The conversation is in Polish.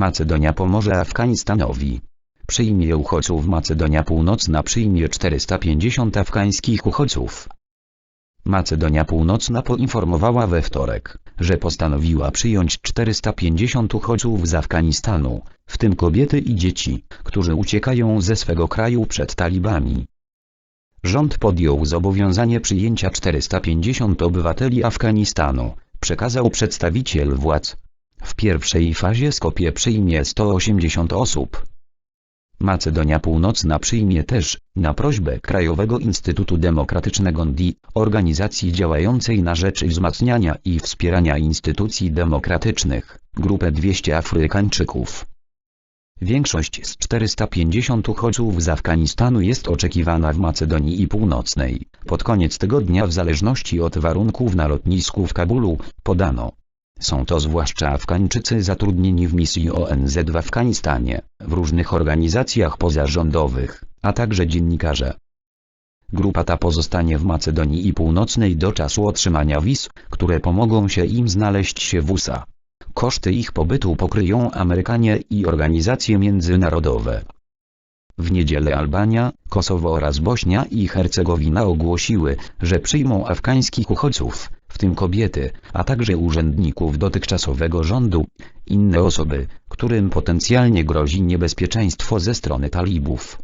Macedonia pomoże Afganistanowi. Przyjmie uchodźców Macedonia Północna przyjmie 450 afgańskich uchodźców. Macedonia Północna poinformowała we wtorek, że postanowiła przyjąć 450 uchodźców z Afganistanu, w tym kobiety i dzieci, którzy uciekają ze swego kraju przed talibami. Rząd podjął zobowiązanie przyjęcia 450 obywateli Afganistanu, przekazał przedstawiciel władz. W pierwszej fazie Skopie przyjmie 180 osób. Macedonia Północna przyjmie też, na prośbę Krajowego Instytutu Demokratycznego NDI, organizacji działającej na rzecz wzmacniania i wspierania instytucji demokratycznych, grupę 200 Afrykańczyków. Większość z 450 uchodźców z Afganistanu jest oczekiwana w Macedonii i Północnej. Pod koniec tygodnia w zależności od warunków na lotnisku w Kabulu, podano. Są to zwłaszcza Afgańczycy zatrudnieni w misji ONZ w Afganistanie, w różnych organizacjach pozarządowych, a także dziennikarze. Grupa ta pozostanie w Macedonii i Północnej do czasu otrzymania wiz, które pomogą się im znaleźć się w USA. Koszty ich pobytu pokryją Amerykanie i organizacje międzynarodowe. W niedzielę Albania, Kosowo oraz Bośnia i Hercegowina ogłosiły, że przyjmą afgańskich uchodźców, tym kobiety, a także urzędników dotychczasowego rządu, inne osoby, którym potencjalnie grozi niebezpieczeństwo ze strony talibów.